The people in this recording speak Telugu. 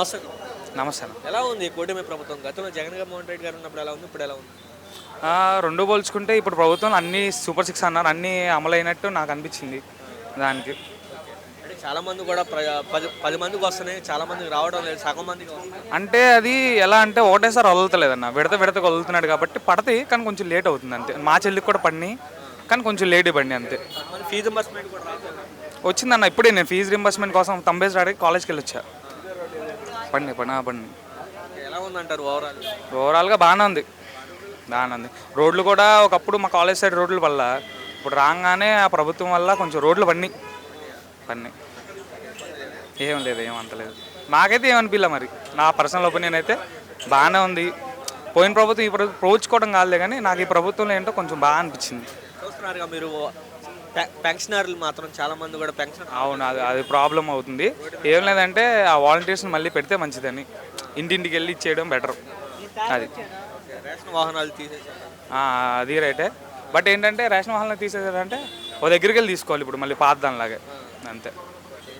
నమస్తే. అన్న. ఎలా ఉంది కూటమి ప్రభుత్వం? గతంలో జగన్మోహన్ రెడ్డి గారు ఉన్నప్పుడు ఎలా ఉంది? ఇప్పుడు ఎలా ఉంది? రెండు పోల్చుకుంటే ఇప్పుడు ప్రభుత్వం అన్ని సూపర్ సిక్స్ అన్నారు. అన్నీ అమలైనట్టు నాకు అనిపించింది దానికి. అంటే చాలా మంది కూడా ప్ర- పది పది మందికి వస్తున్నాయి. చాలా మందికి రావడం లేదు. సగం మందికి వస్తున్నాయి. అంటే అది ఎలా అంటే ఒకటేసారి వదులుతలేదన్న. విడత విడతకు వదులుతున్నాడు కాబట్టి పడతాయి కానీ కొంచెం లేట్ అవుతుంది అంతే. మా చెల్లికి కూడా పడినాయి కానీ కొంచెం లేట్ ఇవ్వండి అంతే. మరి ఫీజు రింబర్స్మెంట్ కూడా వచ్చిందన్న ఇప్పుడే నేను ఫీజు రింబర్స్మెంట్ కోసం తంబేసి రాడికి కాలేజ్కి వెళ్ళి పండి పండి పండి ఎలా ఉందంటారు ఓవరాల్? ఓవరాల్గా బాగానే ఉంది. బాగానే ఉంది. రోడ్లు కూడా ఒకప్పుడు మా కాలేజ్ సైడ్ రోడ్లు వల్ల ఇప్పుడు రాగానే ఆ ప్రభుత్వం వల్ల కొంచెం రోడ్లు పడినాయి పడినాయి ఏం లేదు ఏం అంత లేదు. నాకైతే ఏమనిపించలే మరి? నా పర్సనల్ ఒపీనియన్ అయితే బాగానే ఉంది. పోయిన ప్రభుత్వం ఈ ప్రభుత్వం ప్రోచుకోవడం కాదులే కానీ నాకు ఈ ప్రభుత్వంలో ఏంటో కొంచెం బాగా అనిపించింది. చూస్తున్నారుగా మీరు పెన్షనర్లు మాత్రం చాలా మంది కూడా పెన్షన్ అవును అది అది ప్రాబ్లం అవుతుంది. ఏం లేదంటే ఆ వాలంటీర్స్ని మళ్ళీ పెడితే మంచిదని. ఇంటింటికి వెళ్ళి ఇచ్చేయడం బెటర్. అది. రేషన్ వాహనాలు తీసేసారు? అది రైటే. బట్ ఏంటంటే రేషన్ వాహనాలు తీసేసారంటే ఓ దగ్గరికి వెళ్ళి తీసుకోవాలి ఇప్పుడు మళ్ళీ పాత దానిలాగే అంతే.